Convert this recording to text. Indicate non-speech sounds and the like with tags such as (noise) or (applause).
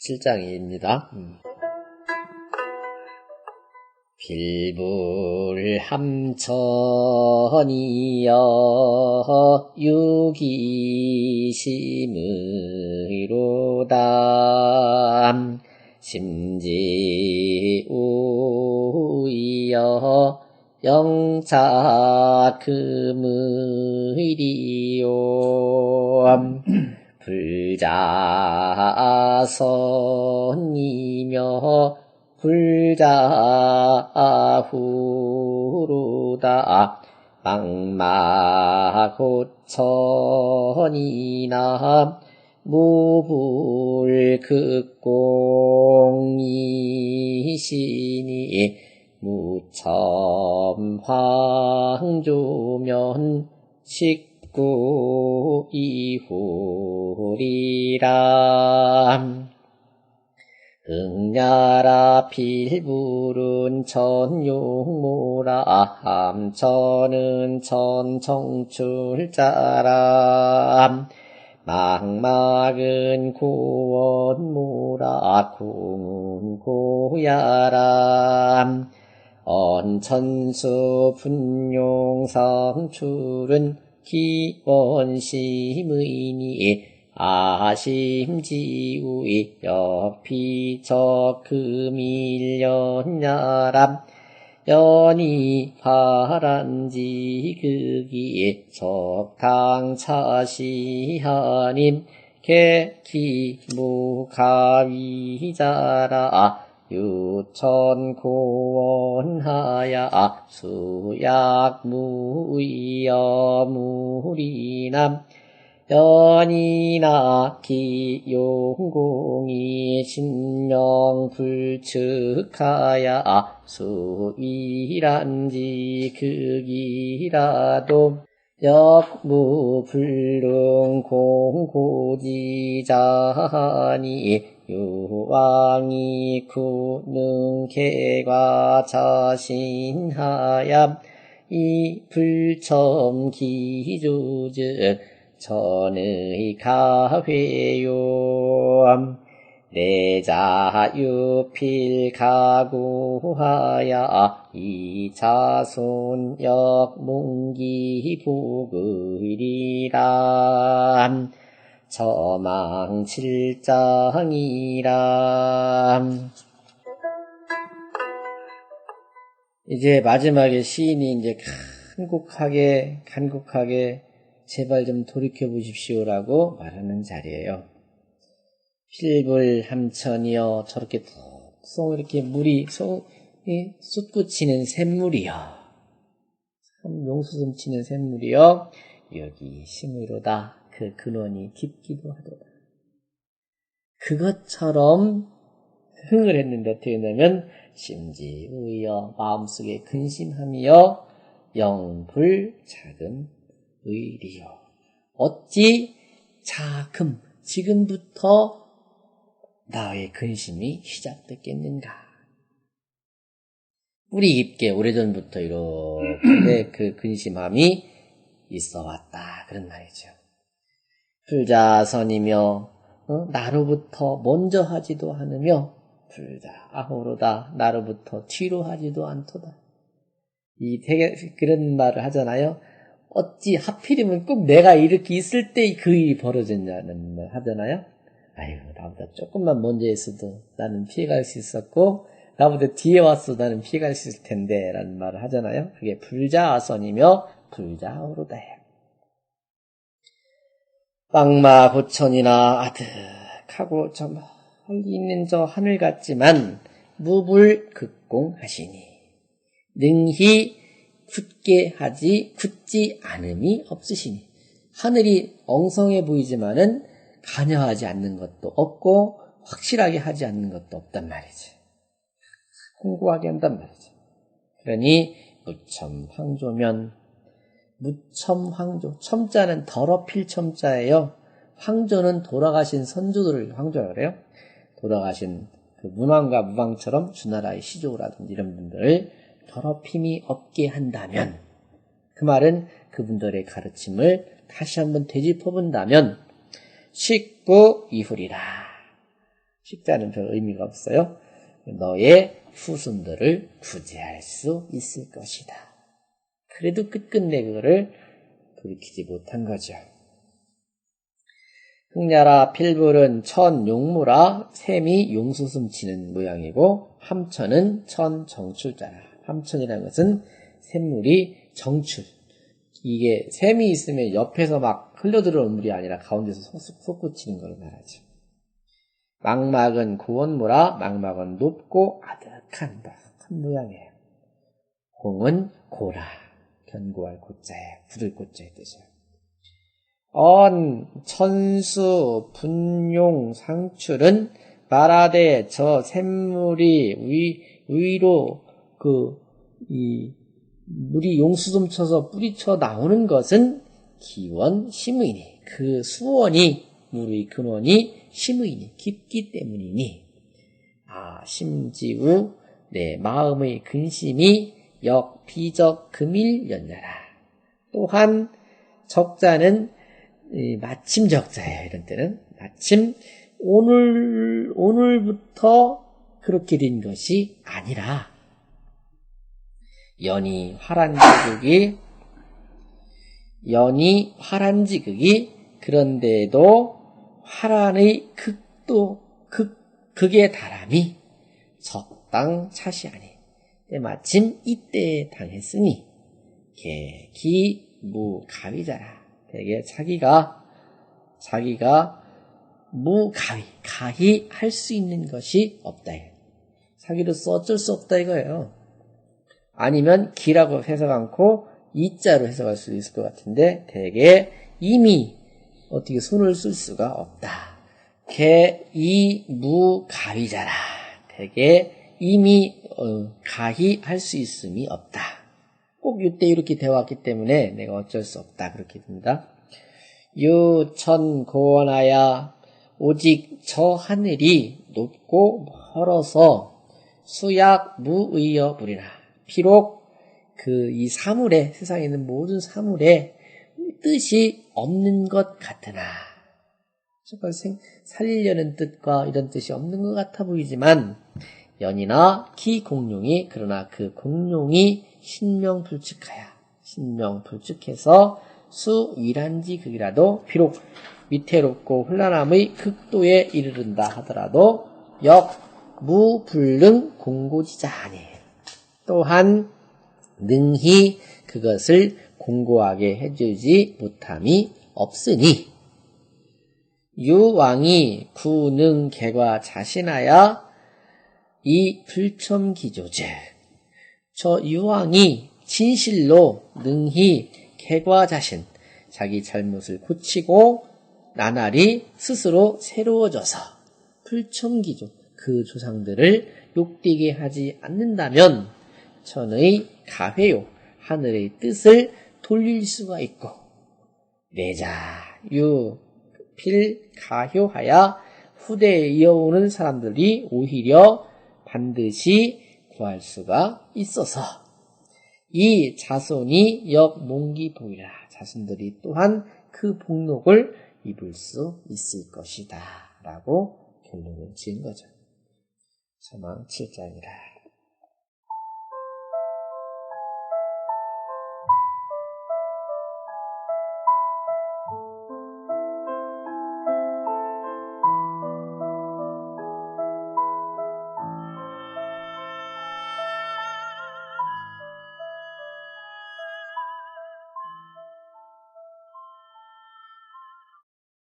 7장입니다. 음. 빌불 함천이여 유기심의로다 심지우이여 영차금의리요 불자선이며 불자후루다. 망마고천이나 무불극공이시니 무첨황조면 식 구 이후리라. 응야라 필불은 천용모라. 함천은 천청출자라. 망막은 고원모라. 궁은 고야라. 언천수 분용성 출은 기원심의니 아심지우이 옆피적금일년야람 연이 파란지 극이 적당차시하님 개기무가위자라 유천고원하야 수약무이여무리남 연이나 기용공이 신명불측하야 수위란지 극이라도 역무불능 공고지자니 유왕이 구능개가 자신하야 이 불첨기조즉 천의 가회요 내자 유필 가구하야 이자손 역문기 복의리람 저망칠장이람 이제 마지막에 시인이 이제 간곡하게 간곡하게 제발 좀 돌이켜 보십시오라고 말하는 자리예요. 필불 함천이여 저렇게 쏙 이렇게 물이 쏙 쏟구치는 샘물이여. 참 용수숨 치는 샘물이여. 여기 심의로다 그 근원이 깊기도 하도다. 그것처럼 흥을 했는데 어떻게 되냐면 심지의여 마음속에 근심함이여 영불 작은 의리요. 어찌 자금 지금부터 나의 근심이 시작됐겠는가? 뿌리 깊게 오래전부터 이렇게 (clears throat) 그 근심함이 있어 왔다. 그런 말이죠. 불자선이며 어? 나로부터 먼저 하지도 않으며 불자 아호로다 나로부터 뒤로 하지도 않도다. 이 되게 그런 말을 하잖아요. 어찌 하필이면 꼭 내가 이렇게 있을 때 그 일이 벌어졌냐는 말 하잖아요. 아유, 나보다 조금만 먼저 했어도 나는 피해갈 수 있었고, 나보다 뒤에 왔어 나는 피해갈 수 있을 텐데, 라는 말을 하잖아요. 그게 불자아선이며 불자오로다예요. 빵마 고천이나 아득하고 저 멀리 있는 저 하늘 같지만 무불 극공하시니 능히 굳게 하지 굳지 않음이 없으시니 하늘이 엉성해 보이지만은 관여하지 않는 것도 없고 확실하게 하지 않는 것도 없단 말이지. 공고하게 한단 말이지. 그러니 무첨황조면 무첨황조 첨자는 더럽힐 첨자예요. 황조는 돌아가신 선조들을 황조라 그래요. 돌아가신 그 문왕과 무왕처럼 주나라의 시조라든지 이런 분들을 더럽힘이 없게 한다면 그 말은 그분들의 가르침을 다시 한번 되짚어 본다면 쉽고 이후리라. 식자는 별 의미가 없어요. 너의 후손들을 구제할 수 있을 것이다. 그래도 끝끝내 그거를 돌이키지 못한 거죠. 흑야라 필불은 천 용무라 샘이 용수숨 치는 모양이고 함천은 천 정출자라. 함천이라는 것은 샘물이 정출. 이게 샘이 있으면 옆에서 막 흘러들어오는 물이 아니라 가운데서 솟구치는 걸 말하죠. 망막은 고원무라 망막은 높고 아득한 큰 모양이에요. 홍은 고라 견고할 고자에 부들 고자의 뜻이에요. 언, 천수, 분용, 상출은 말하되 저 샘물이 위, 위로 그, 이, 물이 용수 좀 쳐서 뿌리쳐 나오는 것은 기원 심의니. 그 수원이, 물의 근원이 심의니. 깊기 때문이니. 아, 심지우, 내 마음의 근심이 역, 비적, 금일 연나라. 또한, 적자는 마침 적자예요. 이런 때는 마침 오늘 오늘부터 그렇게 된 것이 아니라 연이 화란지극이 연이 화란지극이 그런데도 화란의 극도 극 극의 다람이 적당 차시 아니 마침 이때에 당했으니 개기무 가위자라 되게 자기가 자기가 무가위 가히 할 수 있는 것이 없다. 자기로서 어쩔 수 없다 이거예요. 아니면 기라고 해석 않고 이자로 해석할 수 있을 것 같은데 대개 이미 어떻게 손을 쓸 수가 없다. 개이무가위자라. 대개 이미 어, 가히 할 수 있음이 없다. 꼭 이때 이렇게 되어왔기 때문에 내가 어쩔 수 없다 그렇게 됩니다. 유천고원하야 오직 저 하늘이 높고 멀어서 수약 무의여 부리라. 비록 그 이 사물에 세상에 있는 모든 사물에 뜻이 없는 것 같으나 저걸 살리려는 뜻과 이런 뜻이 없는 것 같아 보이지만 연이나 기 공룡이 그러나 그 공룡이 신명불측하야. 신명불측해서 수위란지 극이라도 비록 위태롭고 혼란함의 극도에 이르른다 하더라도 역무불능 공고지자 아니 또한 능히 그것을 공고하게 해주지 못함이 없으니 유왕이 구능 개과 자신하여 이 불첨기조제. 저 유왕이 진실로 능히 개과 자신 자기 잘못을 고치고 나날이 스스로 새로워져서 불청기조 그 조상들을 욕되게 하지 않는다면 천의 가회요 하늘의 뜻을 돌릴 수가 있고 내자 유필 가효하야 후대에 이어오는 사람들이 오히려 반드시 구할 수가 있어서 이 자손이 역몽기 보이라 자손들이 또한 그 복록을 입을 수 있을 것이다 라고 결론을 지은 거죠. 사망 7장이라.